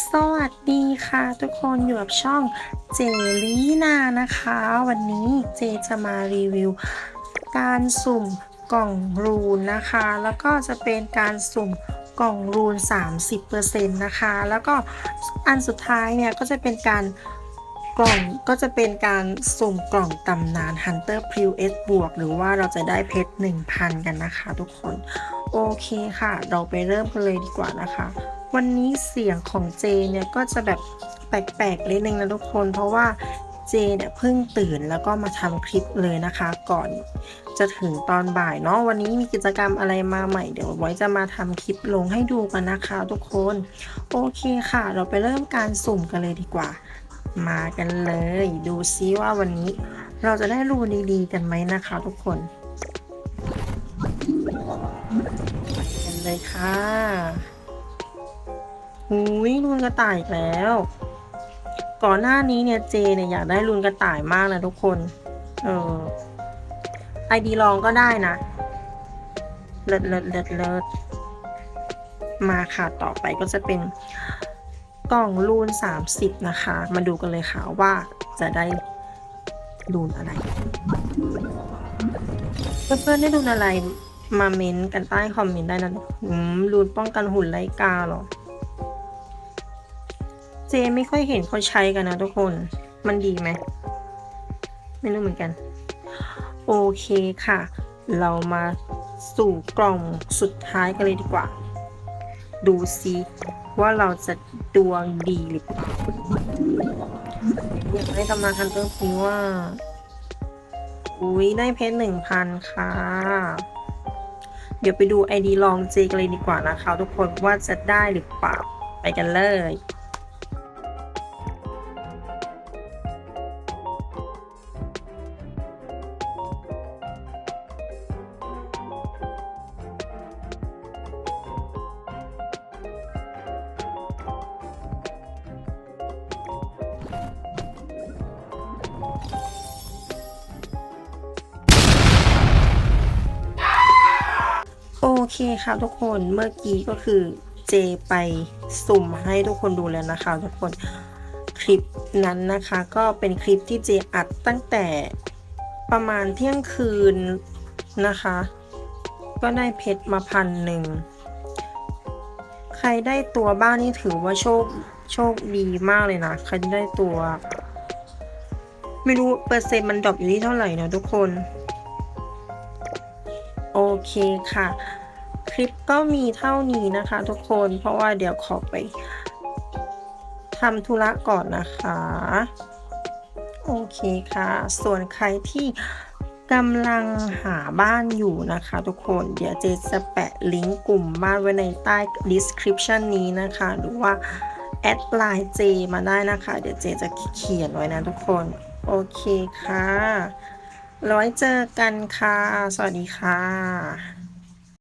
สวัสดีค่ะทุกคนอยู่กับช่องเจลีนานะคะ วันนี้เจจะมารีวิว การสุ่มกล่องรูนนะคะ แล้วก็จะเป็นการสุ่มกล่องรูน 30%นะคะ แล้วก็อันสุดท้ายเนี่ยก็จะเป็นการกล่องก็จะเป็นการสุ่มกล่องตำนาน Hunter p r i w S บวก หรือว่าเราจะได้เพชร 1,000 กันนะคะทุกคน โอเคค่ะ เราไปเริ่มกันเลยดีกว่านะคะ วันนี้เสียงของเจเนี่ยก็จะแบบแปลกๆนิดนึงนะทุกคน เพราะว่าเจเนี่ยเพิ่งตื่นแล้วก็มาทำคลิปเลยนะคะ ก่อนจะถึงตอนบ่ายเนาะวันนี้มีกิจกรรมอะไรมาใหม่เดี๋ยวไว้จะมาทำคลิปลงให้ดูกันนะคะ ทุกคน โอเคค่ะ เราไปเริ่มการสุ่มกันเลยดีกว่า มากันเลย ดูซิว่าวันนี้เราจะได้รูดีๆ กันไหมนะคะ ทุกคนไปกันเลยค่ะ หุยรูนกระต่ายอีกแล้ว ก่อนหน้านี้เนี่ยเจเนี่ยอยากได้รูนกระต่ายมากนะทุกคน เออไอดีลองก็ได้นะเลิศเลิศเลิศเลิศมาค่ะต่อไปก็จะเป็นกล่องรูน 30 นะคะ มาดูกันเลยค่ะว่าจะได้รูนอะไร เพื่อนๆได้รูนอะไรมาเม้นต์กันใต้คอมเมนต์ได้นะอืมรูนป้องกันหุ่นไร้กาเหรอ เจไม่ค่อยเห็นเขาใช้กันนะทุกคน มันดีไหม ไม่รู้เหมือนกัน โอเคค่ะ เรามาสู่กล่องสุดท้ายกันเลยดีกว่า ดูซิว่าเราจะดวงดีหรือเปล่าอยากได้กำลังคันเตอร์ฟิวว่า อุ้ยได้เพชรหนึ่งพันค่ะ เดี๋ยวไปดูไอดีลองเจกันเลยดีกว่านะคะ ทุกคนว่าจะได้หรือเปล่า ไปกันเลย โอเคค่ะทุกคนเมื่อกี้ก็คือเจไปสุ่มให้ทุกคนดูแล้วนะคะ ทุกคนคลิปนั้นนะคะก็เป็นคลิปที่เจอัดตั้งแต่ประมาณเที่ยงคืนนะคะ ก็ได้เพชรมาพันหนึ่งใครได้ตัวบ้างนี่ถือว่าโชคโชคดีมากเลยนะใครได้ตัว ไม่รู้เปอร์เซ็นต์มันดรอปอยู่ที่เท่าไหร่นะทุกคน โอเคค่ะ คลิปก็มีเท่านี้นะคะทุกคนเพราะว่าเดี๋ยวขอไปทำธุระก่อนนะคะ โอเคค่ะ ส่วนใครที่กำลังหาบ้านอยู่นะคะทุกคนเดี๋ยวเจจะแปะลิงก์กลุ่มบ้านไว้ในใต้ description นี้นะคะ หรือว่า แอดไลน์เจมาได้นะคะ เดี๋ยวเจจะเขียนไว้นะทุกคน โอเคค่ะ ร้อยเจอกันค่ะ สวัสดีค่ะ